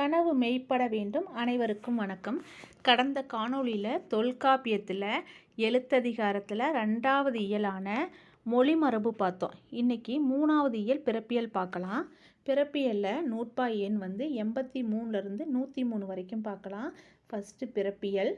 கனவு மெய்ப்பட வேண்டும். அனைவருக்கும் வணக்கம். கடந்த காணொளியில் தொல்காப்பியத்தில் எழுத்ததிகாரத்தில் ரெண்டாவது இயலான மொழி மரபு பார்த்தோம். இன்றைக்கி மூணாவது இயல் பிறப்பியல் பார்க்கலாம். பிறப்பியலில் நூற்பாய் எண் வந்து எண்பத்தி மூணுலேருந்து நூற்றி மூணு வரைக்கும் பார்க்கலாம். ஃபஸ்ட்டு பிறப்பியல்.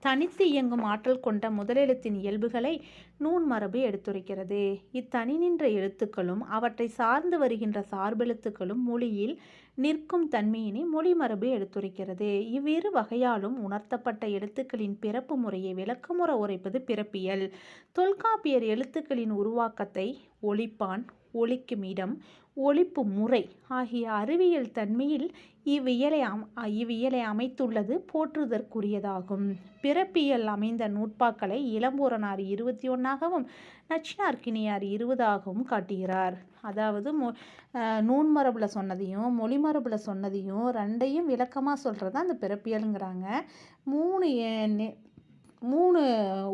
தனித்து இயங்கும் ஆற்றல் கொண்ட முதலெழுத்தின் இயல்புகளை நூன் மரபு எடுத்துரைக்கிறது. இத்தனி நின்ற எழுத்துக்களும் அவற்றை சார்ந்து வருகின்ற சார்பெழுத்துக்களும் மொழியில் நிற்கும் தன்மையினை மொழி மரபு எடுத்துரைக்கிறது. இவ்விரு வகையாலும் உணர்த்தப்பட்ட எழுத்துக்களின் பிறப்பு முறையை விளக்கமுற உரைப்பது பிறப்பியல். தொல்காப்பியர் எழுத்துக்களின் உருவாக்கத்தை ஒழிப்பான் ஒழிக்கும் இடம் ஒழிப்பு முறை ஆகிய அறிவியல் தன்மையில் இவ்வியலை அம் இவ்வியலை அமைத்துள்ளது போற்றுதற்குரியதாகும். பிறப்பியல் அமைந்த நூற்பாக்களை இளம்பூரனார் இருபத்தி ஒன்றாகவும் நச்சினார்கினியார் இருபதாகவும் காட்டுகிறார். அதாவது மொ நூன்மரபில் சொன்னதையும் மொழிமரபில் சொன்னதையும் ரெண்டையும் விளக்கமாக சொல்கிறது அந்த பிறப்பியலுங்கிறாங்க. மூணு மூணு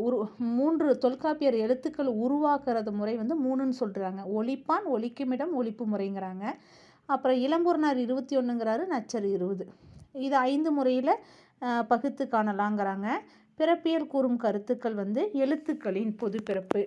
உரு மூன்று தொல்காப்பியர் எழுத்துக்கள் உருவாக்குறது முறை வந்து மூணுன்னு சொல்கிறாங்க ஒழிப்பான் ஒழிக்குமிடம் ஒழிப்பு முறைங்கிறாங்க. அப்புறம் இளம்பூர்னார் இருபத்தி ஒன்றுங்கிறாரு நச்சர் இருபது. இது ஐந்து முறையில் பகுத்து காணலாங்கிறாங்க. பிறப்பியல் கூறும் கருத்துக்கள் வந்து எழுத்துக்களின் பொதுப்பிறப்பு.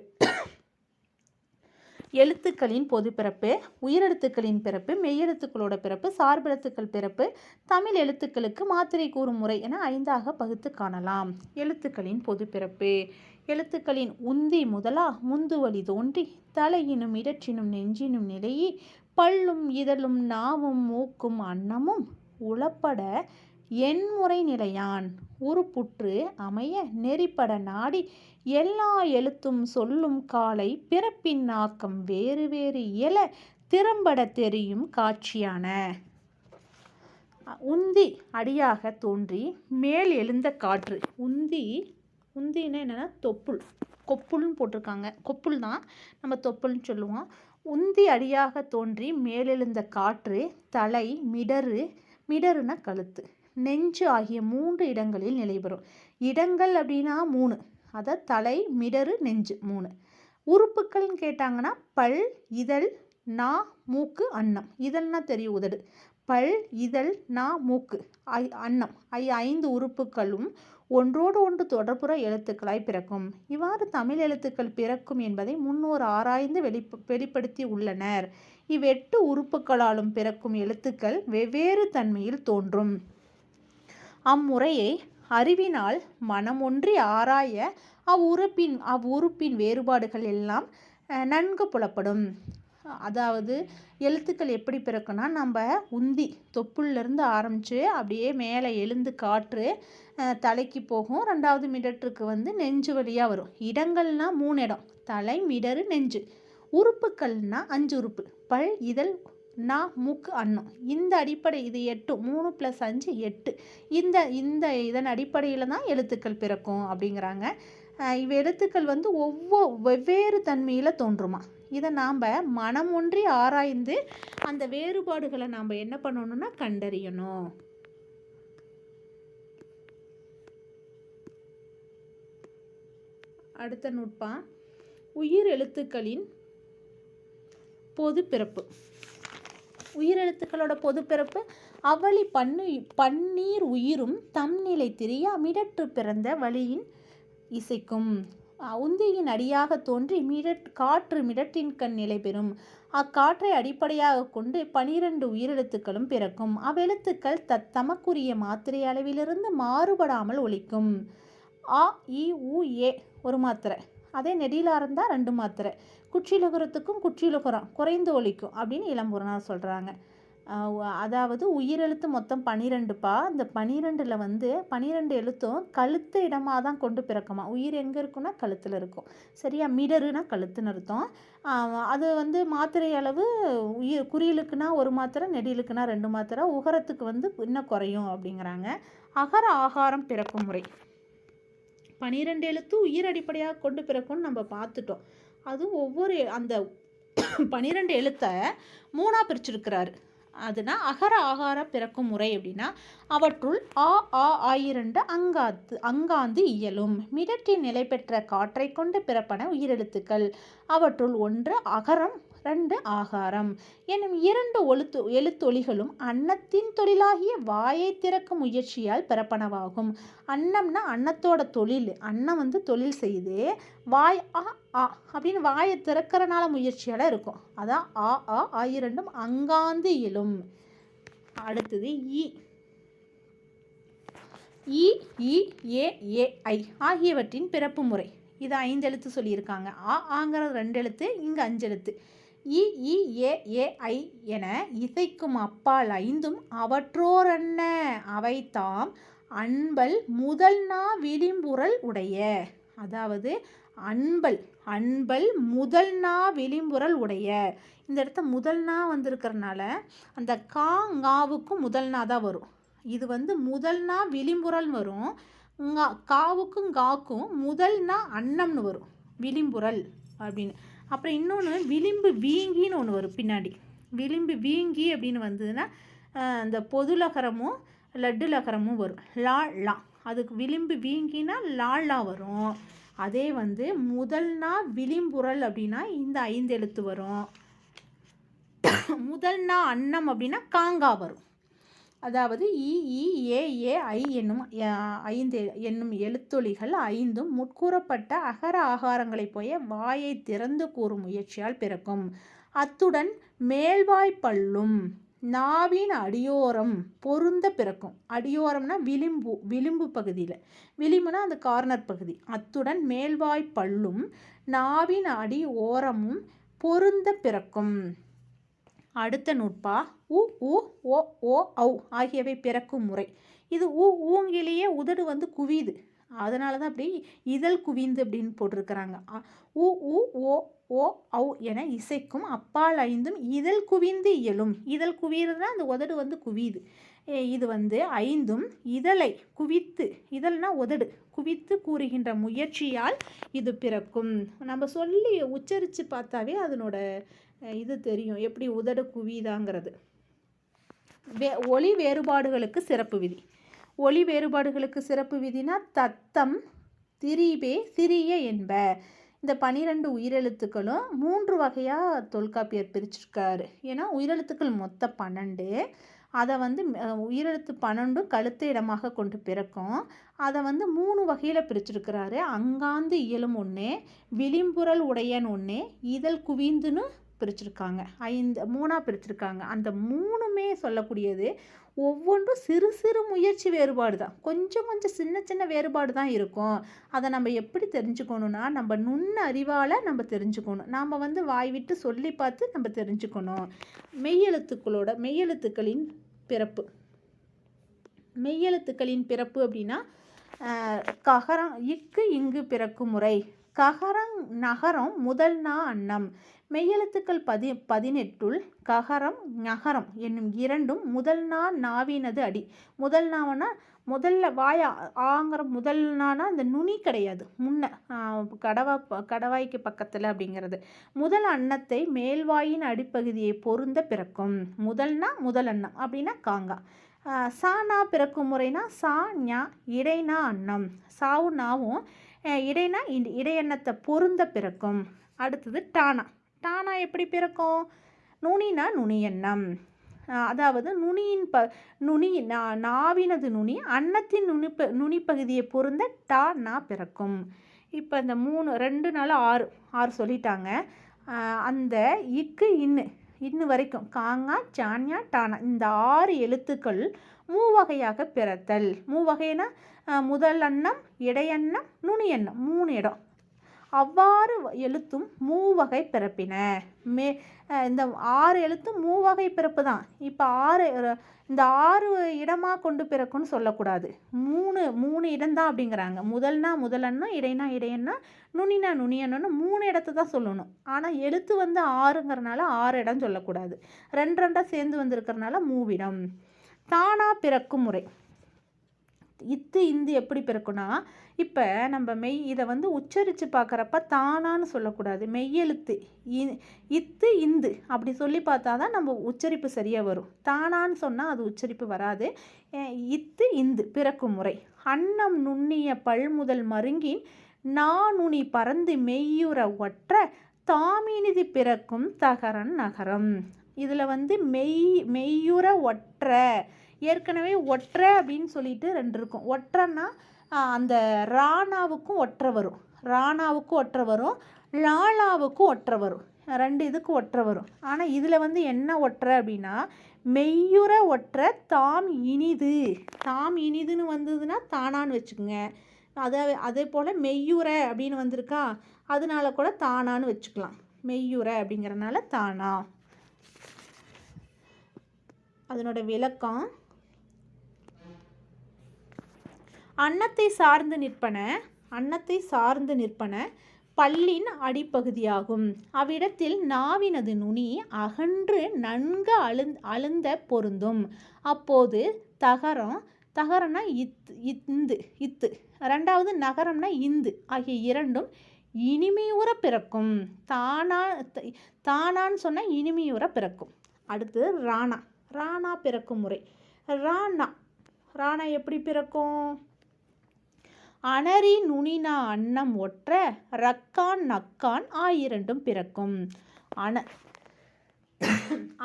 எழுத்துக்களின் பொது பிறப்பு உயிரெழுத்துக்களின் பிறப்பு மெய்யெழுத்துக்களோட பிறப்பு சார்பெழுத்துக்கள் பிறப்பு தமிழ் எழுத்துக்களுக்கு மாத்திரை கூறும் முறை என ஐந்தாக பகுத்து காணலாம். எழுத்துக்களின் பொது பிறப்பு எழுத்துக்களின் உந்தி முதலா முந்துவழி தோன்றி தலையினும் இடற்றினும் நெஞ்சினும் நிலையி பல்லும் இதழும் நாவும் மூக்கும் அன்னமும் உளப்பட எண்முறை நிலையான். உருப்புற்று அமைய நெறிப்பட நாடி எல்லா எழுத்தும் சொல்லும் காலை பிறப்பின் ஆக்கம் வேறு வேறு இயல திறம்பட தெரியும் காட்சியான. உந்தி அடியாக தோன்றி மேல் எழுந்த காற்று. உந்தி உந்தின்னா என்னென்னா தொப்புள். கொப்புள்னு போட்டிருக்காங்க. கொப்புள் தான் நம்ம தொப்புள்னு சொல்லுவோம். உந்தி அடியாக தோன்றி மேலெழுந்த காற்று தலை மிடரு மிடருன கழுத்து. நெஞ்சு ஆகிய மூன்று இடங்களில் நிலைபெறும் இடங்கள் அப்படின்னா மூணு. அதை தலை மிடரு நெஞ்சு மூணு. உறுப்புகள்னு கேட்டாங்கன்னா பல் இதழ் நா மூக்கு அன்னம். இதழ்னா தெரியும் உதடு. பல் இதழ் நா மூக்கு. ஐ அன்னம். ஐ ஐந்து உறுப்புகளும் ஒன்றோடு ஒன்று தொடர்புற எழுத்துக்களாய் பிறக்கும். இவ்வாறு தமிழ் எழுத்துக்கள் பிறக்கும் என்பதை முன்னோர் ஆராய்ந்து வெளிப் வெளிப்படுத்தி உள்ளனர். இவ்வெட்டு உறுப்புகளாலும் பிறக்கும் எழுத்துக்கள் வெவ்வேறு தன்மையில் தோன்றும். அம்முறையை அறிவினால் மனமொன்றி ஆராய அவ்வுறுப்பின் அவ்வுறுப்பின் வேறுபாடுகள் எல்லாம் நன்கு புலப்படும். அதாவது எழுத்துக்கள் எப்படி பிறக்குன்னா நம்ம உந்தி தொப்புள்லேருந்து ஆரம்பித்து அப்படியே மேலே எழுந்து காற்று தலைக்கு போகும். ரெண்டாவது மிடற்றுக்கு வந்து நெஞ்சு வழியாக வரும். இடங்கள்னால் மூணு இடம். தலை மிடரு நெஞ்சு. உறுப்புக்கள்னால் அஞ்சு உறுப்பு. பல் இதழ் நா மூக்கு அன்னம். இந்த அடிப்படை இது எட்டு மூணு ப்ளஸ் அஞ்சு எட்டு. இந்த இந்த இதன் அடிப்படையில் தான் எழுத்துக்கள் பிறக்கும் அப்படிங்கிறாங்க. இவ் எழுத்துக்கள் வந்து ஒவ்வொரு வெவ்வேறு தன்மையில் தோன்றுமா. இதை நாம் மனம் ஒன்றி ஆராய்ந்து அந்த வேறுபாடுகளை நாம் என்ன பண்ணணும்னா கண்டறியணும். அடுத்த நுட்பம் உயிர் எழுத்துக்களின் பொது பிறப்பு. உயிரெழுத்துக்களோட பொதுப்பிறப்பு அவளி பண்ணு பன்னீர் உயிரும் தம் நிலை திரியா மிடற்று பிறந்த வழியின் இசைக்கும். உந்தியின் அடியாக தோன்றி மிடட் காற்று மிடற்றின் கண் நிலை பெறும். அக்காற்றை அடிப்படையாக கொண்டு பனிரெண்டு உயிரெழுத்துக்களும் பிறக்கும். அவ்வெழுத்துக்கள் தத் தமக்குரிய மாத்திரை அளவிலிருந்து மாறுபடாமல் ஒழிக்கும் ஆ இ உ ஏ ஒரு மாத்திரை. அதே நெடிலாக இருந்தால் ரெண்டு மாத்திரை. குற்றிலகுரத்துக்கும் குற்றிலகுரம் குறைந்து ஒழிக்கும் அப்படின்னு இளம்புறனார் சொல்கிறாங்க அதாவது உயிரெழுத்து மொத்தம் பன்னிரெண்டுப்பா இந்த பனிரெண்டில் வந்து பனிரெண்டு எழுத்தும் கழுத்து இடமாக தான் கொண்டு பிறக்குமா? உயிர் எங்கே இருக்குன்னா கழுத்தில் இருக்கும். சரியா? மிடருனா கழுத்துன்னு அர்த்தம். அது வந்து மாத்திரை அளவு உயிர் குறியலுக்குனா ஒரு மாத்திரை நெடிலுக்குனா ரெண்டு மாத்திரை உகரத்துக்கு வந்து இன்னும் குறையும் அப்படிங்கிறாங்க. அகர ஆகாரம் பிறக்கும் முறை. பனிரெண்டு எழுத்து உயிர் அடிப்படையாக கொண்டு பிறக்கும்னு நம்ம பார்த்துட்டோம். அதுவும் ஒவ்வொரு அந்த பனிரெண்டு எழுத்தை மூணாக பிரிச்சிருக்கிறாரு. அதுனா அகர ஆகார பிறக்கும் முறை அப்படின்னா அவற்றுள் ஆ ஆ ஆயிரண்டு அங்காத்து அங்காந்து இயலும். மிடற்றின் நிலை பெற்ற காற்றை கொண்டு பிறப்பன உயிரெழுத்துக்கள். அவற்றுள் ஒன்று அகரம் ரெண்டு ஆகாரம். எனும் இரண்டு ஒழுத்து எழுத்தொலிகளும் அன்னத்தின் தொழிலாகிய வாயை திறக்கும் முயற்சியால் பிறப்பனவாகும். அன்னம்னா அன்னத்தோட தொழில் அன்னம் வந்து தொழில் செய்து வாய் ஆ ஆ அப்படின்னு வாயை திறக்கிறனால முயற்சியால் இருக்கும். அதான் ஆ ஆ ஆ இரண்டும் அங்காந்து இயலும். அடுத்தது இ. இ இ ஏ ஏ ஐ ஆகியவற்றின் பிறப்பு முறை. இது ஐந்து எழுத்து சொல்லியிருக்காங்க. ஆ ஆங்கிறது ரெண்டு எழுத்து இங்கே அஞ்சு எழுத்து. இஇஏஏஐ என இசைக்கும் அப்பால் ஐந்தும் அவற்றோரன்ன. அவை அன்பல் முதல் நா விளிம்புரல் உடைய. அதாவது அன்பல் அன்பல் முதல் நா விளிம்புரல் உடைய. இந்த இடத்த முதல் நா வந்திருக்கிறனால அந்த கா காவுக்கும் முதல் நா தான் வரும். இது வந்து முதல் நா விளிம்புரல் வரும். கா காவுக்கும் காக்கும் முதல்னா அன்னம்னு வரும். விளிம்புரல் அப்படின்னு. அப்புறம் இன்னொன்று விளிம்பு வீங்கின்னு ஒன்று வரும் பின்னாடி. விளிம்பு வீங்கி அப்படின்னு வந்ததுன்னா இந்த பொது லகரமும் லட்டு லகரமும் வரும். லா லா. அதுக்கு விளிம்பு வீங்கினா லாலா வரும். அதே வந்து முதல்னா விளிம்புரல் அப்படின்னா இந்த ஐந்து எழுத்து வரும். முதல்னா அன்னம் அப்படின்னா காங்கா வரும். அதாவது இஇஏஏஐ என்னும் ஐந்து என்னும் எழுத்தொலிகள் ஐந்தும் முட்கூறப்பட்ட அகர ஆகாரங்களைப் போய வாயை திறந்து கூறும் முயற்சியால் பிறக்கும். அத்துடன் மேல்வாய் பல்லும் நாவின் அடியோரம் பொருந்த பிறக்கும். அடியோரம்னா விளிம்பு விளிம்பு பகுதியில். விளிம்புனா அந்த கார்னர் பகுதி. அத்துடன் மேல்வாய் பல்லும் நாவின் அடி ஓரமும் பொருந்த பிறக்கும். அடுத்த நூற்பா உ உ ஓ ஓ ஔ ஆகியவை பிறக்கும் முறை. இது ஊ ஊங்கிலேயே உதடு வந்து குவியுது. அதனால தான் அப்படி இதழ் குவிந்து அப்படின்னு போட்டிருக்கிறாங்க. அ, உ உ ஓ ஓ ஔ என இசைக்கும் அப்பால் ஐந்தும் இதழ் குவிந்து இயலும். இதழ் குவியறதுனா அந்த உதடு வந்து குவியுது. இது வந்து ஐந்தும் இதழை குவித்து இதழ்னா உதடு குவித்து கூறுகின்ற முயற்சியால் இது பிறக்கும். நம்ம சொல்லி உச்சரித்து பார்த்தாவே அதனோட இது தெரியும். எப்படி உதடு குவிதாங்கிறது. வே ஒளி வேறுபாடுகளுக்கு சிறப்பு விதி. ஒளி வேறுபாடுகளுக்கு சிறப்பு விதினா தத்தம் திரிபே சிறிய என்ப. இந்த பனிரெண்டு உயிரெழுத்துக்களும் மூன்று வகையாக தொல்காப்பியர் பிரிச்சிருக்காரு. ஏன்னா உயிரெழுத்துக்கள் மொத்த பன்னெண்டு. அதை வந்து உயிரெழுத்து பன்னெண்டும் கழுத்து இடமாக கொண்டு பிறக்கும். அதை வந்து மூணு வகையில் பிரிச்சிருக்கிறாரு. அங்காந்து இயலும் ஒன்று விளிம்புரல் உடையன் ஒன்று இதழ் குவிந்துன்னு பிரிச்சிருக்காங்க. ஐந்து மூணாக பிரிச்சிருக்காங்க. அந்த மூணுமே சொல்லக்கூடியது ஒவ்வொன்றும் சிறு சிறு முயற்சி வேறுபாடு தான் கொஞ்சம் கொஞ்சம் சின்ன சின்ன வேறுபாடு தான் இருக்கும். அதை நம்ம எப்படி தெரிஞ்சுக்கணும்னா நம்ம நுண்ண அறிவால் நம்ம தெரிஞ்சுக்கணும். நாம் வந்து வாய் விட்டு சொல்லி பார்த்து நம்ம தெரிஞ்சுக்கணும். மெய்யெழுத்துக்களோட மெய்யெழுத்துக்களின் பிறப்பு. மெய்யெழுத்துக்களின் பிறப்பு அப்படின்னா ககரம் இக்கு இங்கு பிறக்கும் முறை. ககரம் நகரம் முதல் நா அன்னம். மெய்யெழுத்துக்கள் பதி பதினெட்டுள் ககரம் நகரம் என்னும் இரண்டும் முதல் நா நாவினது அடி. முதல் நாவனா முதல்ல வாய ஆங்கிற முதல் நானா அந்த நுனி கிடையாது. முன்ன கடவா கடவாய்க்கு பக்கத்தில் அப்படிங்கிறது. முதல் அன்னத்தை மேல்வாயின் அடிப்பகுதியை பொருந்த பிறக்கும். முதல்னா முதல் அன்னம் அப்படின்னா காங்கா. சானா பிறக்கும் முறைனா சா ஞா இடைனா அன்னம். சாவு நாவும் இடைனா இந்த இடையன்னத்தை பொருந்த பிறக்கும். அடுத்தது டானா. டானா எப்படி பிறக்கும்? நுனினா நுனியன்னம் அதாவது நுனியின் ப நுனி நா நாவினது நுனி அன்னத்தின் நுனிப்ப நுனிப்பகுதியை பொருந்த டா நா பிறக்கும். இப்போ இந்த மூணு ரெண்டு நாள் ஆறு ஆறு சொல்லிட்டாங்க. அந்த இக்கு இன்னு. இன்னு வரைக்கும். காங்கா சான்யா டானா. இந்த ஆறு எழுத்துக்கள் மூவகையாக பிறத்தல். மூவகைனா முதல் அன்னம் இடையன்னம் நுனியன்னம் மூணு இடம். அவ்வாறு எழுத்தும் மூவகை பிறப்பின. மே இந்த ஆறு எழுத்தும் மூவகை பிறப்பு தான் இப்போ ஆறு இந்த ஆறு இடமாக கொண்டு பிறக்கும்னு சொல்லக்கூடாது. மூணு மூணு இடம்தான் அப்படிங்கிறாங்க. முதல்னா முதலன்னா இடைனா இடையன்னா நுனினா நுனியன்னு மூணு இடத்த தான் சொல்லணும். ஆனால் எழுத்து வந்து ஆறுங்கிறனால ஆறு இடம் சொல்லக்கூடாது. ரெண்டு ரெண்டாக சேர்ந்து வந்திருக்கிறனால மூவிடம். தானாக பிறக்கும் முறை. இத்து இந்து எப்படி பிறக்கும்னா இப்போ நம்ம மெய் இதை வந்து உச்சரித்து பார்க்குறப்ப தானான்னு சொல்லக்கூடாது. மெய்யெழுத்து இ- இத்து இந்து அப்படி சொல்லி பார்த்தா தான் நம்ம உச்சரிப்பு சரியாக வரும். தானான்னு சொன்னால் அது உச்சரிப்பு வராது. இத்து இந்து பிறக்கும் முறை. அன்னம் நுண்ணிய பல்முதல் மருங்கின் நானுனி பறந்து மெய்யுற ஒற்ற தாமினிதி பிறக்கும் தகரன் நகரம். இதில் வந்து மெய் மெய்யுற ஒற்ற ஏற்கனவே ஒற்றை அப்படின்னு சொல்லிட்டு ரெண்டு இருக்கும். ஒற்றன்னா அந்த ராணாவுக்கும் ஒற்றை வரும். ராணாவுக்கும் ஒற்றை வரும். லாலாவுக்கும் ஒற்றை வரும். ரெண்டு இதுக்கு ஒற்றை வரும். ஆனால் இதில் வந்து என்ன ஒற்றை அப்படின்னா மெய்யுற ஒற்றை தாம் இனிது. தாம் இனிதுன்னு வந்ததுன்னா தானான்னு வச்சுக்கோங்க. அதை அதே போல் மெய்யுற அப்படின்னு வந்திருக்கா அதனால கூட தானான்னு வச்சுக்கலாம். மெய்யுற அப்படிங்கிறனால தானா. அதனோட விளக்கம் அன்னத்தை சார்ந்து நிற்பன அன்னத்தை சார்ந்து நிற்பன பல்லின் அடிப்பகுதியாகும். அவ்விடத்தில் நாவினது நுனி அகன்று நன்கு அழுந் அழுந்த பொருந்தும். அப்போது தகரம் தகரம்னா இத் இந்து இத்து. ரெண்டாவது நகரம்னா இந்து ஆகிய இரண்டும் இனிமையுற பிறக்கும். தானா த- தானான்னு சொன்னால் இனிமையுற பிறக்கும். அடுத்து ராணா. ராணா பிறக்கும் முறை. ராணா. ராணா எப்படி பிறக்கும்? அனரி நுனினா அன்னம் ஒற்ற ரக்கான் நக்கான் ஆயிரண்டும் பிறக்கும். அன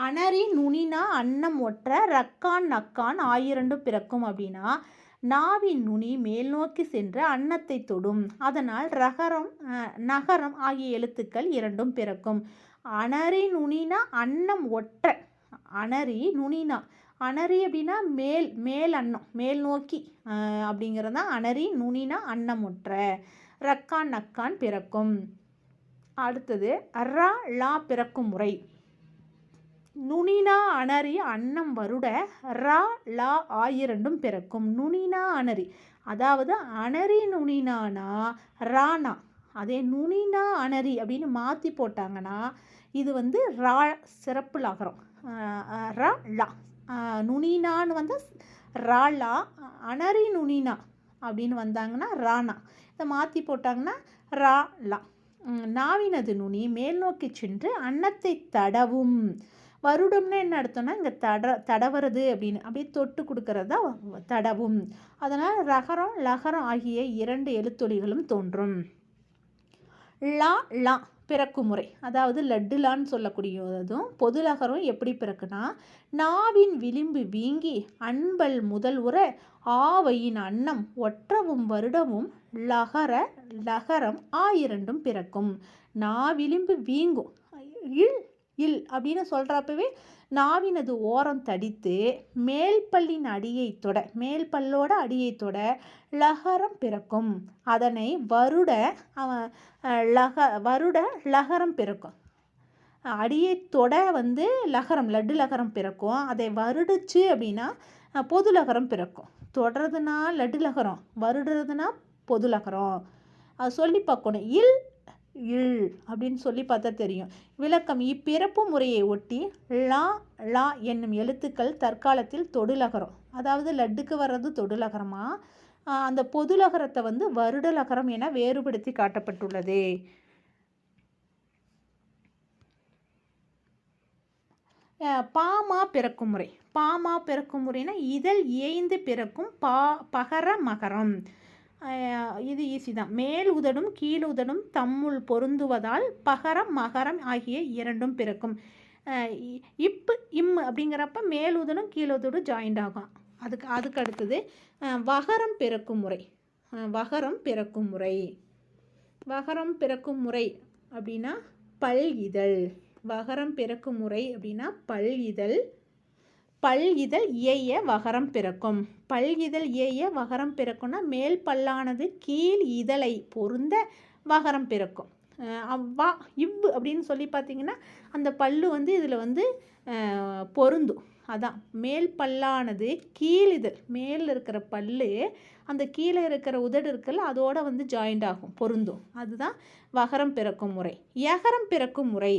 அனரி நுனினா அன்னம் ஒற்ற ரக்கான் நக்கான் ஆயிரண்டும் பிறக்கும் அப்படின்னா நாவின் நுனி மேல் நோக்கி சென்று அன்னத்தை தொடும். அதனால் ரகரம் நகரம் ஆகிய எழுத்துக்கள் இரண்டும் பிறக்கும். அனரி நுனினா அன்னம் ஒற்ற அனரி நுனினா அனரி அப்படின்னா மேல் மேல் அன்னம் மேல் நோக்கி. அப்படிங்கிறது தான் அனரி நுனினா அன்னமுற்ற. ரக்கான் நக்கான் பிறக்கும். அடுத்தது ரா லா பிறக்கும் முறை. நுனினா அனரி அன்னம் வருட ரா லா ஆயிரண்டும் பிறக்கும். நுனினா அனரி அதாவது அனரி நுனினானா ராணா அதே நுனினா அனரி அப்படின்னு மாற்றி போட்டாங்கன்னா இது வந்து ரா சிறப்பு லாகரம் ரா லா. நுனினான்னு வந்து ரா லா அனரி நுனினா அப்படின்னு வந்தாங்கன்னா ராணா இதை மாற்றி போட்டாங்கன்னா ரா லா நாவினது நுனி மேல் நோக்கி சென்று அன்னத்தை தடவும். வருடம்னா என்ன அர்த்தம்னா இங்கே தட தடவுறது அப்படின்னு. அப்படியே தொட்டு கொடுக்கறதா தடவும். அதனால் ரகரம் லகரம் ஆகிய இரண்டு எழுத்தொலிகளும் தோன்றும். லா லா. பிறக்கும் முறை அதாவது லட்டுலான்னு சொல்லக்கூடியதும் பொதுலகரம் எப்படி பிறக்குன்னா நாவின் விளிம்பு வீங்கி அன்பல் முதல் உற ஆவையின் அன்னம் ஒற்றவும் வருடமும் லகர லகரம் ஆயிரண்டும் பிறக்கும். நா விளிம்பு வீங்கும். இல் இல் அப்படின்னு சொல்கிறப்பவே நாவினது ஓரம் தடித்து மேல் பல்லின் அடியை தொட மேல் பல்லோட அடியை தொட லகரம் பிறக்கும். அதனை வருட அவன் லக வருட லகரம் பிறக்கும். அடியை தொட வந்து லகரம் லட்டு லகரம் பிறக்கும். அதை வருடுச்சு அப்படின்னா பொது லகரம் பிறக்கும். தொடறதுனா லட்டு லகரம் வருடுறதுனா பொது லகரம். அது சொல்லி பார்க்கணும். இல் இல் அப்படின்னு சொல்லி பார்த்தா தெரியும். விளக்கம் இப்பிறப்பு முறையை ஒட்டி லா லா என்னும் எழுத்துக்கள் தற்காலத்தில் தொடுலகரம். அதாவது லட்டுக்கு வர்றது தொடுலகரமா? அந்த பொதுலகரத்தை வந்து வருடலகரம் என வேறுபடுத்தி காட்டப்பட்டுள்ளது. பாமா பிறக்கும் முறை. பாமா பிறக்கும் முறைனா இதழ் ஏய்ந்து பிறக்கும் பா பகர மகரம். இது ஈஸி தான். மேல் உதடும் கீழ் உதடும் தம்முள் பொருந்துவதால் பகரம் மகரம் ஆகிய இரண்டும் பிறக்கும். இ- இப்பு இம் அப்படிங்கிறப்ப மேல் உதடும் கீழ் உதடும் ஜாயிண்ட் ஆகும். அதுக்கு அதுக்கு அடுத்தது வகரம் பிறக்கும் முறை. வகரம் பிறக்கும் முறை. வகரம் பிறக்கும் முறை அப்படின்னா பல் இதழ். வகரம் பிறக்கும் முறை அப்படின்னா பல் இதழ். பல் இதழ் ஏய வகரம் பிறக்கும். பல் இதழ் ஏய வகரம் பிறக்கும்னா மேல் பல்லானது கீழ் இதழை பொருந்த வகரம் பிறக்கும். அவ்வா இவ் அப்படின்னு சொல்லி பார்த்தீங்கன்னா அந்த பல்லு வந்து இதில் வந்து பொருந்தும். அதான் மேல் பல்லானது கீழ் இதழ் மேல் இருக்கிற பல்லு அந்த கீழே இருக்கிற உதடு இருக்குல்ல அதோட வந்து ஜாயிண்ட் ஆகும் பொருந்தும். அதுதான் வகரம் பிறக்கும் முறை. எகரம் பிறக்கும் முறை.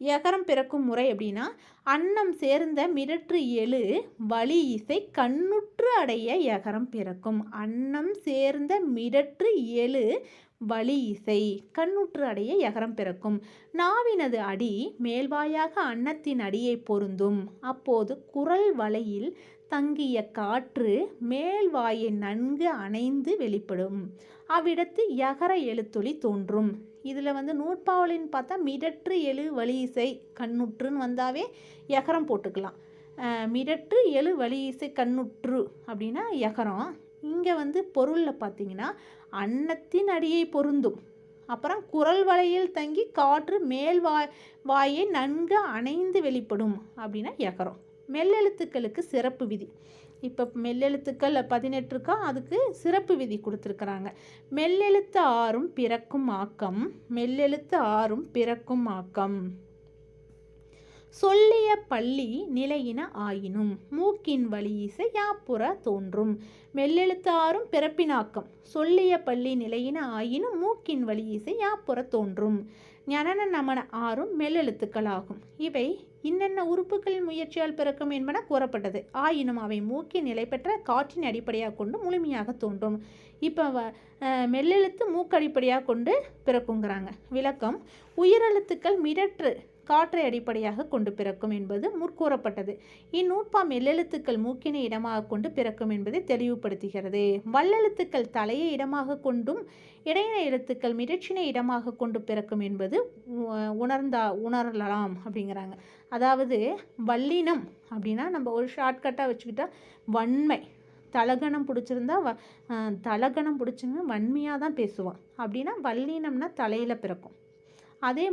எகரம் பிறக்கும் முறை அப்படின்னா அன்னம் சேர்ந்த மிடற்று எழு வழி இசை கண்ணுற்று அடைய எகரம் பிறக்கும். அன்னம் சேர்ந்த மிடற்று எழு வழி இசை கண்ணுற்று அடைய எகரம் பிறக்கும். நாவினது அடி மேல்வாயாக அன்னத்தின் அடியை பொருந்தும். அப்போது குரல் வலையில் தங்கிய காற்று மேல்வாயை நன்கு அணைந்து வெளிப்படும். அவ்விடத்து எகர எழுத்துளி தோன்றும். இதில் வந்து நூற்பாவலின்னு பார்த்தா மிடற்று எழு வழி இசை கண்ணுற்றுன்னு வந்தாவே எகரம் போட்டுக்கலாம். மிடற்று எழு வழி இசை கண்ணுற்று அப்படின்னா எகரம் இங்கே வந்து பொருளில் பார்த்தீங்கன்னா அன்னத்தின் அடியை பொருந்தும். அப்புறம் குரல் வலையில் தங்கி காற்று மேல் வாய் வாயை நன்கு அணைந்து வெளிப்படும் அப்படின்னா எகரம் மெல்லெழுத்துக்களுக்கு சிறப்பு விதி. இப்போ மெல்லெழுத்துக்கள் பதினெட்டு இருக்கா அதுக்கு சிறப்பு விதி கொடுத்துருக்குறாங்க. மெல்லெழுத்து ஆறும் பிறக்கும் ஆக்கம். மெல்லெழுத்து ஆறும் பிறக்கும் ஆக்கம். சொல்லிய பள்ளி நிலையின ஆயினும் மூக்கின் வழி இசை யாப்புற தோன்றும். மெல்லெழுத்து ஆறும் பிறப்பினாக்கம் சொல்லிய பள்ளி நிலையின ஆயினும் மூக்கின் வழி இசை யாப்புற தோன்றும். ஞனன நமன ஆறும் மெல்லெழுத்துக்களாகும். இவை இன்னென்ன உறுப்புகளின் முயற்சியால் பிறக்கும் என்பன கூறப்பட்டது. ஆயினும் அவை மூக்கின் நிலை பெற்ற காற்றின் அடிப்படையாக கொண்டு முழுமையாக தோன்றும். இப்போ வ மெல்லெழுத்து மூக்கு அடிப்படையாக கொண்டு பிறக்குங்கிறாங்க. விளக்கம் உயிரெழுத்துக்கள் மிடற்று காற்றை அடிப்படையாக கொண்டு பிறக்கும் என்பது முற்கூறப்பட்டது. இந்நூற்பா எல்லெழுத்துக்கள் மூக்கினை இடமாக கொண்டு பிறக்கும் என்பதை தெளிவுபடுத்துகிறது. வல்லெழுத்துக்கள் தலையை இடமாக கொண்டும் இடையின எழுத்துக்கள் மிரட்சினை இடமாக கொண்டு பிறக்கும் என்பது உணர்ந்தா உணரலாம் அப்படிங்கிறாங்க. அதாவது வல்லினம் அப்படின்னா நம்ம ஒரு ஷார்ட்கட்டாக வச்சுக்கிட்டா வன்மை. தலகணம் பிடிச்சிருந்தா வ தலகணம் பிடிச்சிருந்தா வன்மையாக தான் பேசுவான். அப்படின்னா வல்லினம்னா தலையில் பிறக்கும். அதே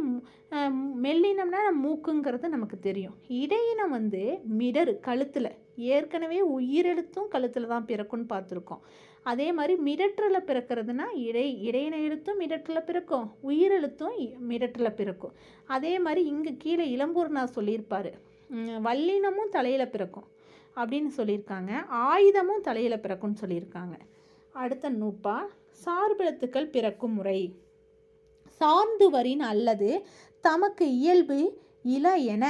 மெல்லினம்னா மூக்குங்கிறது நமக்கு தெரியும். இடையினம் வந்து மிடரு கழுத்தில். ஏற்கனவே உயிரெழுத்தும் கழுத்தில் தான் பிறக்கும்னு பார்த்துருக்கோம். அதே மாதிரி மிடற்றில் பிறக்கிறதுனா இடை இடையின எழுத்தும் மிடற்றில் பிறக்கும் உயிரெழுத்தும் இ- மிடற்றில் பிறக்கும். அதே மாதிரி இங்கே கீழே இளம்பூர் நான் வல்லினமும் தலையில் பிறக்கும் அப்படின்னு சொல்லியிருக்காங்க. ஆயுதமும் தலையில் பிறக்கும்னு சொல்லியிருக்காங்க. அடுத்த நூப்பா சார்பெழுத்துக்கள் பிறக்கும் முறை. சார்ந்து வரின் அல்லது தமக்கு இயல்பு இல என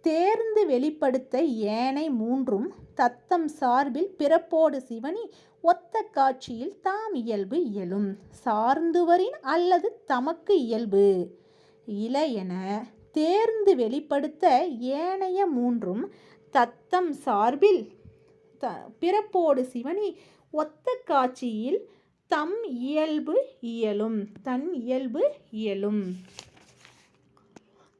தேர்ந்து வெளிப்படுத்த ஏனை மூன்றும் தத்தம் சார்பில் பிறப்போடு சிவனி ஒத்த காட்சியில் தாம் இயல்பு இயலும். சார்ந்துவரின் அல்லது தமக்கு இயல்பு இல என தேர்ந்து வெளிப்படுத்த ஏனைய மூன்றும் தத்தம் சார்பில் த பிறப்போடு சிவனி ஒத்த காட்சியில் தம் இயல்பு இயலும் தன் இயல்பு இயலும்.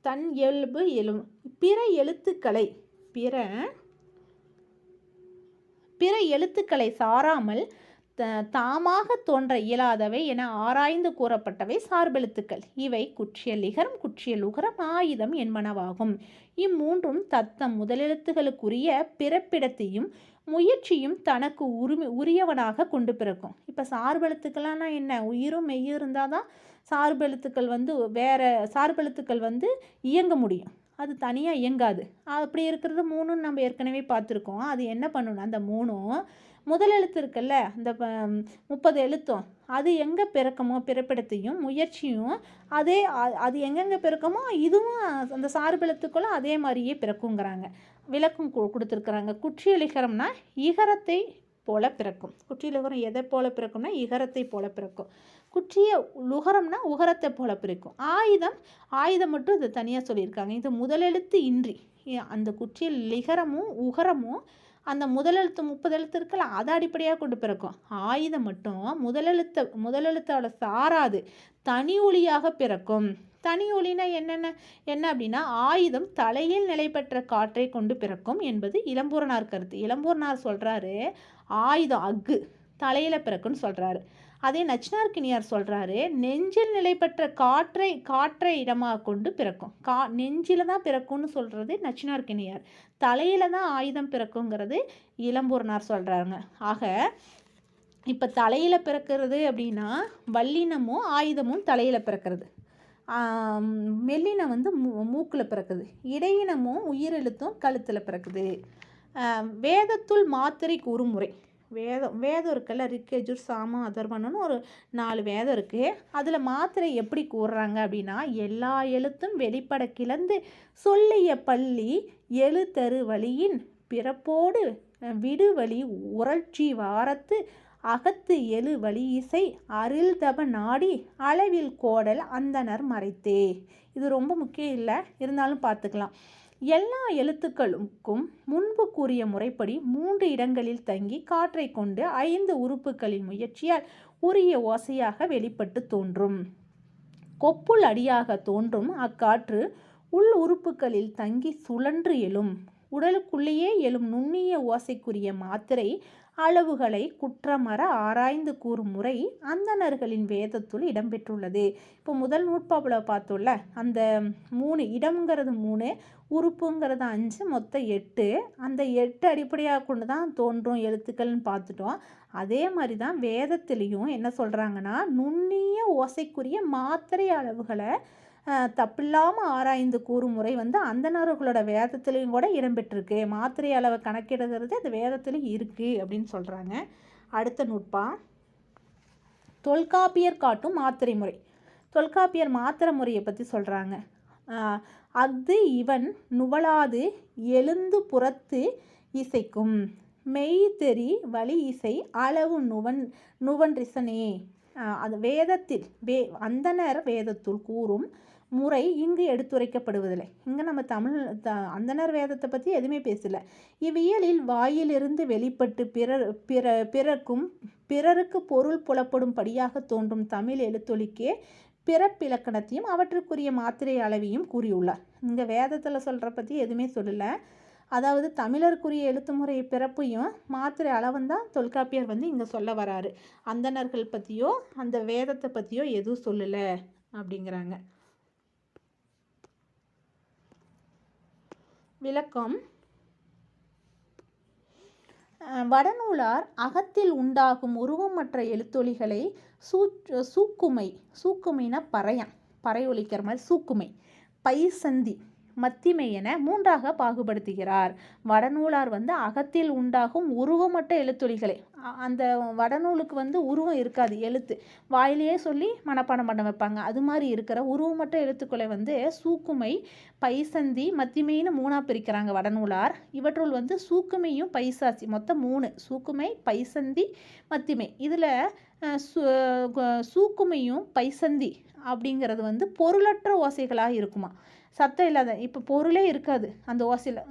தன் இயல்பு இயலும். பிற எழுத்துக்களை பிற பிற எழுத்துக்களை சாராமல் த- தாமாக தோன்ற இயலாதவை என ஆராய்ந்து கூறப்பட்டவை சார்பெழுத்துக்கள். இவை குற்றியல் நிகரம் குற்றியல் உகரம் ஆயுதம் என்பனவாகும். இம்மூன்றும் தத்தம் முதலெழுத்துகளுக்குரிய பிறப்பிடத்தையும் முயற்சியும் தனக்கு உரிமை உரியவனாக கொண்டு பிறக்கும். இப்போ சார்பெழுத்துக்கள்னா என்ன? உயிரும் மெய்யும் இருந்தால் தான் சார்பெழுத்துக்கள் வந்து வேற சார்பெழுத்துக்கள் வந்து இயங்க முடியும். அது தனியாக இயங்காது. அப்படி இருக்கிறது மூணும் நம்ம ஏற்கனவே பார்த்துருக்கோம். அது என்ன பண்ணணும் அந்த மூணும் முதல் எழுத்து இருக்குல்ல அந்த ப- முப்பது எழுத்தும் அது எங்கே பிறக்கமோ பிறப்பிடத்தையும் முயற்சியும் அதே அது எங்கெங்கே பிறக்கமோ இதுவும் அந்த சார்பெழுத்துக்களும் அதே மாதிரியே பிறக்குங்கிறாங்க. விளக்கம் கு கொடுத்துருக்குறாங்க. குற்றியலிகரம்னா இகரத்தை போல பிறக்கும். குற்றியலிகரம் எதை போல பிறக்கும்னா இகரத்தை போல பிறக்கும். குற்றிய லுகரம்னா உகரத்தை போல பிறக்கும். ஆயுதம் ஆயுதம் மட்டும் இதை தனியாக சொல்லியிருக்காங்க. இது முதலெழுத்து இன்றி. அந்த குற்றிய லிகரமும் உகரமும் அந்த முதலெழுத்து முப்பது எழுத்து இருக்குல்ல அதை அடிப்படையாக கொண்டு பிறக்கும். ஆயுதம் மட்டும் முதலெழுத்த முதலெழுத்தோட சாராது தனி ஒளியாக பிறக்கும். தனி ஒளினா என்னென்ன என்ன அப்படின்னா ஆயுதம் தலையில் நிலை பெற்ற காற்றை கொண்டு பிறக்கும் என்பது இளம்பூரனார் கருத்து. இளம்பூரனார் சொல்கிறாரு ஆயுதம் அக்கு தலையில் பிறக்குன்னு சொல்கிறாரு அதே நச்சினார்கினியார் சொல்கிறாரு நெஞ்சில் நிலை பெற்ற காற்றை காற்றை இடமாக கொண்டு பிறக்கும். கா நெஞ்சில் தான் பிறக்கும்னு சொல்கிறது நச்சினார்கினியார் தலையில் தான் ஆயுதம் பிறக்குங்கிறது இளம்பூர்னார் சொல்கிறாங்க ஆக இப்போ தலையில் பிறக்கிறது அப்படின்னா வல்லினமும் ஆயுதமும் தலையில் பிறக்கிறது. மெல்லினம் வந்து மூ மூக்கில் பிறக்குது. இடையினமும் உயிரெழுத்தும் கழுத்தில் பிறக்குது. வேதத்துள் மாத்திரைக்கு ஒரு முறை. வேதம் வேதம் இருக்குல்ல ரிக்கேஜூர் சாமம் அதர்வனம்னு ஒரு நாலு வேதம் இருக்குது அதில் மாத்திரை எப்படி கூறுறாங்க அப்படின்னா எல்லா எழுத்தும் வெளிப்பட கிளந்து சொல்லிய பள்ளி எழுத்தரு வழியின் பிறப்போடு விடுவழி உரட்சி வாரத்து அகத்து எழு வழி இசை அருள் தப நாடி அளவில் கோடல் அந்தனர் மறைத்தே. இது ரொம்ப முக்கியம் இல்லை இருந்தாலும் பார்த்துக்கலாம் எல்லா எழுத்துக்களுக்கும் முன்பு கூறிய முறைப்படி மூன்று இடங்களில் தங்கி காற்றை கொண்டு ஐந்து உறுப்புகளின் முயற்சியால் உரிய ஓசையாக வெளிப்பட்டு தோன்றும். கொப்புள் அடியாக தோன்றும் அக்காற்று உள் உறுப்புகளில் தங்கி சுழன்று எழும். உடலுக்குள்ளேயே எழும் நுண்ணிய ஓசைக்குரிய மாத்திரை அளவுகளை குற்றமற ஆராய்ந்து கூறும் முறை அந்தணர்களின் வேதத்துள் இடம்பெற்றுள்ளது. இப்போ முதல் நூற்பாவில் பார்த்தோம்ல அந்த மூணு இடம்ங்கிறது மூணு உறுப்புங்கிறது அஞ்சு மொத்தம் எட்டு. அந்த எட்டு அடிப்படையாக கொண்டு தான் தோன்றும் எழுத்துக்கள்னு பார்த்துட்டோம். அதே மாதிரி தான் வேதத்துலேயும் என்ன சொல்கிறாங்கன்னா நுண்ணிய ஓசைக்குரிய மாத்திரை அளவுகளை தப்பில்லாமல் ஆராய்ந்து கூறும் முறை வந்து அந்தனர்களோட வேதத்துலேயும் கூட இடம்பெற்றிருக்கு. மாத்திரை அளவை கணக்கிடுகிறது அந்த வேதத்துலேயும் இருக்குது அப்படின்னு சொல்கிறாங்க அடுத்த நுட்பா? தொல்காப்பியர் காட்டும் மாத்திரை முறை. தொல்காப்பியர் மாத்திரை முறையை பற்றி சொல்கிறாங்க அஃது இவன் நுவலாது எழுந்து புறத்து இசைக்கும். மெய் தெரி வழி இசை அளவு நுவன் நுவன்றிசனே அது வேதத்தில் வே அந்தனர் வேதத்துள் கூறும் முறை இங்கு எடுத்துரைக்கப்படுவதில்லை. இங்கே நம்ம தமிழ் த அந்தனர் வேதத்தை பற்றி எதுவுமே பேசலை. இவ்வியலில் வாயிலிருந்து வெளிப்பட்டு பிறர் பிற பிறக்கும் பிறருக்கு பொருள் புலப்படும்படியாக தோன்றும் தமிழ் எழுத்தொலிக்கே பிறப்பிலக்கணத்தையும் அவற்றுக்குரிய மாத்திரை அளவையும் கூறியுள்ளார். இங்கே வேதத்தில் சொல்கிற பற்றி எதுவுமே சொல்லலை. அதாவது தமிழருக்குரிய எழுத்து முறை பிறப்பையும் மாத்திரை அளவும் தான் தொல்காப்பியர் வந்து இங்கே சொல்ல வராரு. அந்தணர்கள் பற்றியோ அந்த வேதத்தை பற்றியோ எதுவும் சொல்லலை அப்படிங்கிறாங்க. விளக்கம். வடநூலார் அகத்தில் உண்டாகும் உருவமற்ற எழுத்தொலிகளை சூ சூக்குமை சூக்குமைனா பறையான் பறை ஒலிக்கிற மாதிரி சூக்குமை பைசந்தி. மத்திமை என மூன்றாக பாகுபடுத்துகிறார். வடநூலார் வந்து அகத்தில் உண்டாகும் உருவமற்ற எழுத்தொலிகளை அந்த வடநூலுக்கு வந்து உருவம் இருக்காது எழுத்து. வாயிலேயே சொல்லி மனப்பாடம் பண்ண வைப்பாங்க. அது மாதிரி இருக்கிற உருவமற்ற எழுத்துக்களை வந்து சூக்குமை பைசந்தி மத்திமைன்னு மூணாக பிரிக்கிறாங்க வடநூலார். இவற்றுள் வந்து சூக்குமையும் பைசாசி மொத்தம் மூணு. சூக்குமை பைசந்தி மத்திமை. இதில் சூக்குமையும் பைசந்தி அப்படிங்கிறது வந்து பொருளற்ற ஓசைகளாக இருக்குமா. சத்தம் இல்லாத இப்போ பொருளே இருக்காது அந்த ஓசையில்.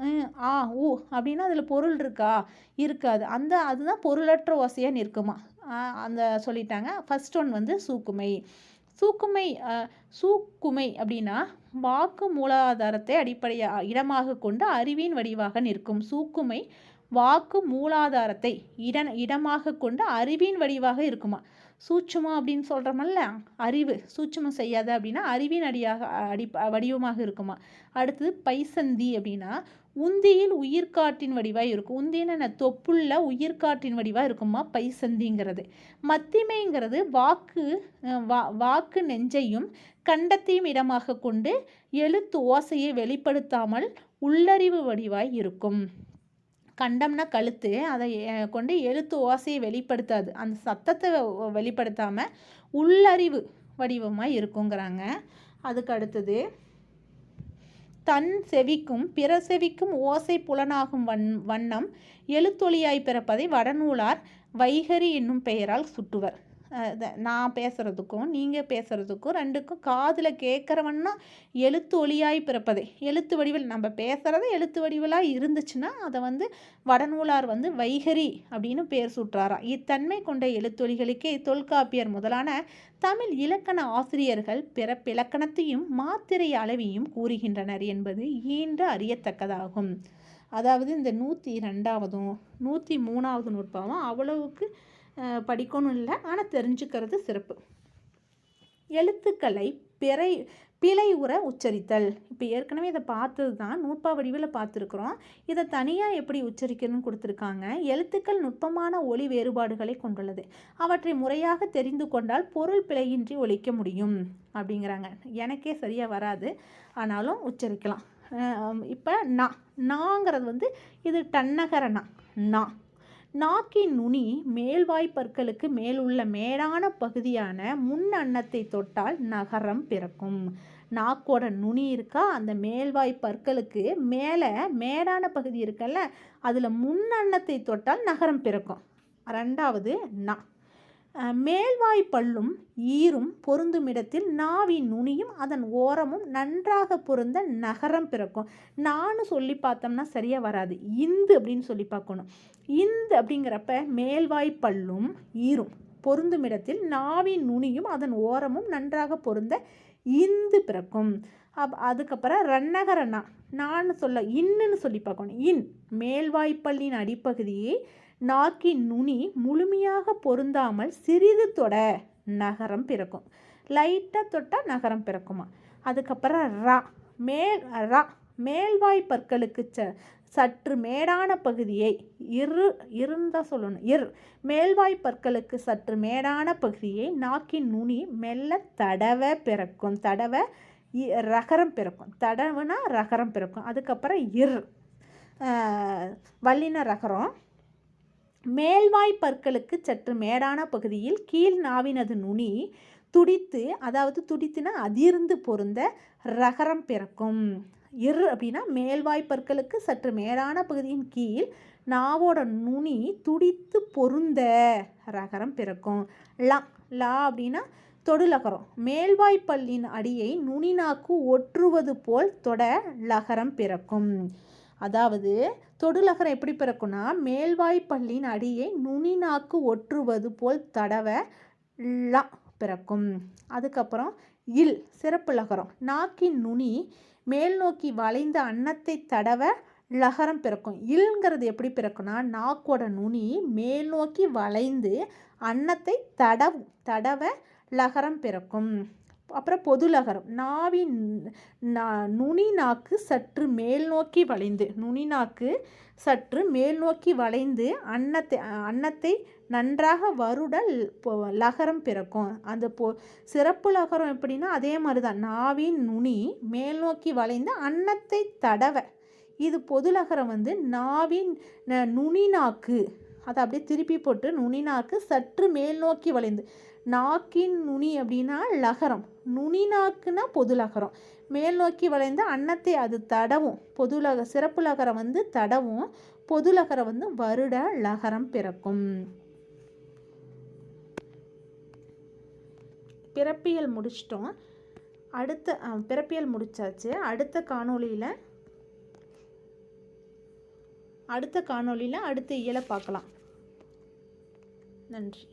ஆ ஊ அப்படின்னா அதில் பொருள் இருக்கா? இருக்காது. அந்த அதுதான் பொருளற்ற ஓசையாக நிற்குமா? அந்த சொல்லிட்டாங்க. ஃபஸ்ட் ஒன் வந்து சூக்குமை. சூக்குமை சூக்குமை அப்படின்னா வாக்கு மூலாதாரத்தை அடிப்படையாக இடமாக கொண்டு அறிவின் வடிவாக நிற்கும். சூக்குமை வாக்கு மூலாதாரத்தை இட இடமாக கொண்டு அறிவின் வடிவாக இருக்குமா? சூட்சுமம் அப்படின்னு சொல்கிறோமல்ல அறிவு. சூட்சுமம் செய்யாத அப்படின்னா அறிவின் அடியாக அடி வடிவமாக இருக்குமா? அடுத்தது பைசந்தி அப்படின்னா உந்தியில் உயிர்காற்றின் வடிவாக இருக்கும். உந்தின்னு என்ன? தொப்புள்ள உயிர்காற்றின் வடிவாக இருக்குமா? பைசந்திங்கிறது. மத்திமைங்கிறது வாக்கு வா வாக்கு நெஞ்சையும் கண்டத்தையும் இடமாக கொண்டு எழுத்து ஓசையை வெளிப்படுத்தாமல் உள்ளறிவு வடிவாய் இருக்கும். கண்டம்னா கழுத்து. அதை கொண்டு எழுத்து ஓசையை வெளிப்படுத்தாது. அந்த சத்தத்தை வெளிப்படுத்தாமல் உள்ளறிவு வடிவமாக இருக்குங்கிறாங்க. அதுக்கு அடுத்தது தன் செவிக்கும் பிற செவிக்கும் ஓசை புலனாகும் வன் வண்ணம் எழுத்தொழியாய் பிறப்பதை வடநூலார் வைகரி என்னும் பெயரால் சுட்டுவர். நான் பேசுகிறதுக்கும் நீங்கள் பேசுகிறதுக்கும் ரெண்டுக்கும் காதில் கேட்குறவன்னா எழுத்து ஒளியாய் பிறப்பதே. எழுத்து வடிவில் நம்ம பேசுகிறத எழுத்து வடிவலாக இருந்துச்சுன்னா அதை வந்து வடநூலார் வந்து வைகரி அப்படின்னு பேர் சுற்றாராம் இத்தன்மை கொண்ட எழுத்தொலிகளுக்கே தொல்காப்பியர் முதலான தமிழ் இலக்கண ஆசிரியர்கள் பிறப்பிலக்கணத்தையும் மாத்திரை அளவையும் கூறுகின்றனர் என்பது ஈன்று அறியத்தக்கதாகும். அதாவது இந்த நூற்றி ரெண்டாவதும் நூற்றி மூணாவது நூற்பாவும் அவ்வளவுக்கு படிக்கணும் இல்லை. ஆனால் தெரிஞ்சுக்கிறது சிறப்பு. எழுத்துக்களை பிறை பிழை உற உச்சரித்தல். இப்போ ஏற்கனவே இதை பார்த்தது தான் நூற்பா வடிவில் பார்த்துருக்குறோம். இதை தனியாக எப்படி உச்சரிக்கணும்னு கொடுத்துருக்காங்க. எழுத்துக்கள் நுட்பமான ஒளி வேறுபாடுகளை கொண்டுள்ளது. அவற்றை முறையாக தெரிந்து கொண்டால் பொருள் பிழையின்றி ஒழிக்க முடியும் அப்படிங்கிறாங்க. எனக்கே சரியாக வராது. ஆனாலும் உச்சரிக்கலாம். இப்போ நா நாங்கிறது வந்து இது டன்னகரனா நா. நாக்கின் நுனி மேல்வாய் பற்களுக்கு மேலுள்ள மேடான பகுதியான முன் அன்னத்தை தொட்டால் நகரம் பிறக்கும். நாக்கோட நுனி இருக்கா? அந்த மேல்வாய் பற்களுக்கு மேலே மேடான பகுதி இருக்கல்ல அதில் முன் அன்னத்தை தொட்டால் நகரம் பிறக்கும். ரெண்டாவது நா மேல்வாய் பல்லும் ஈரும் பொருந்தும் இடத்தில் நாவின் நுனியும் அதன் ஓரமும் நன்றாக பொருந்த நகரம் பிறக்கும். நானும் சொல்லி பார்த்தோம்னா சரியாக வராது. இந்து அப்படின்னு சொல்லி பார்க்கணும். இந்து அப்படிங்கிறப்ப மேல்வாய் பல்லும் ஈரும் பொருந்தும் இடத்தில் நாவின் நுனியும் அதன் ஓரமும் நன்றாக பொருந்த இந்து பிறக்கும். அப் அதுக்கப்புறம் ரன்னகர நான் சொல்ல இன்னுன்னு சொல்லி பார்க்கணும். இன் மேல்வாய்ப்பல்லின் அடிப்பகுதியை நாக்கின் நுனி முழுமையாக பொருந்தாமல் சிறிது தொட நகரம் பிறக்கும். லைட்டாக தொட்டால் நகரம் பிறக்குமா? அதுக்கப்புறம் ரா மேல் ரா மேல்வாய் பற்களுக்கு ச சற்று மேடான பகுதியை இரு இருந்தால் சொல்லணும். இர் மேல்வாய் பற்களுக்கு சற்று மேடான பகுதியை நாக்கின் நுனி மெல்ல தடவை பிறக்கும். தடவை இ- ரகரம் பிறக்கும். தடவுனா ரகரம் பிறக்கும். அதுக்கப்புறம் இர். வல்லின ரகரம். மேல்வாய் பற்களுக்கு சற்று மேடான பகுதியில் கீழ் நாவினது நுனி துடித்து அதாவது துடித்துனா அதிர்ந்து பொருந்த ரகரம் பிறக்கும். இரு அப்படின்னா மேல்வாய் பற்களுக்கு சற்று மேடான பகுதியின் கீழ் நாவோட நுனி துடித்து பொருந்த ரகரம் பிறக்கும். லா லா அப்படின்னா தொடுலகரம். மேல்வாய் பல்லின் அடியை நுனி நாக்கு ஒற்றுவது போல் தொட லகரம் பிறக்கும். அதாவது தொடுலகரம் எப்படி பிறக்கும்னா மேல்வாய் அடியை நுனி நாக்கு ஒற்றுவது போல் தடவ லா பிறக்கும். அதுக்கப்புறம் இல் சிறப்பு லகரம். நாக்கின் நுனி மேல் நோக்கி வளைந்த அன்னத்தை தடவ லகரம் பிறக்கும். இல்ங்கிறது எப்படி பிறக்கும்னா நாக்கோட நுனி மேல் நோக்கி வளைந்து அன்னத்தை தடவும் தடவ லகரம் பிறக்கும். அப்புறம் பொது லகரம் நாவின் நா- நுனி நாக்கு சற்று மேல் நோக்கி வளைந்து நுனி நாக்கு சற்று மேல் நோக்கி வளைந்து அன்னத்தை அன்னத்தை நன்றாக வருடல் லகரம் பிறக்கும். அந்த பொ சிறப்பு லகரம் எப்படின்னா அதே மாதிரி தான் நாவின் நுனி மேல் நோக்கி வளைந்து அன்னத்தை தடவ. இது பொது லகரம் வந்து நாவின் நுனி நாக்கு. அதை அப்படியே திருப்பி போட்டு நுனி நாக்கு சற்று மேல் நோக்கி வளைந்து நாக்கின் நுனி அப்படின்னா லகரம். நுனி நாக்குனா பொது லகரம். மேல் நோக்கி வளைந்த அன்னத்தை அது தடவும். பொது லக சிறப்பு லகரம் வந்து தடவும். பொது லகரம் வந்து வருட லகரம் பிறக்கும். பிறப்பியல் முடிச்சிட்டோம். அடுத்த பிறப்பியல் முடிச்சாச்சு. அடுத்த காணொளியில் அடுத்த காணொளியில் அடுத்த இயலை பார்க்கலாம். நன்றி.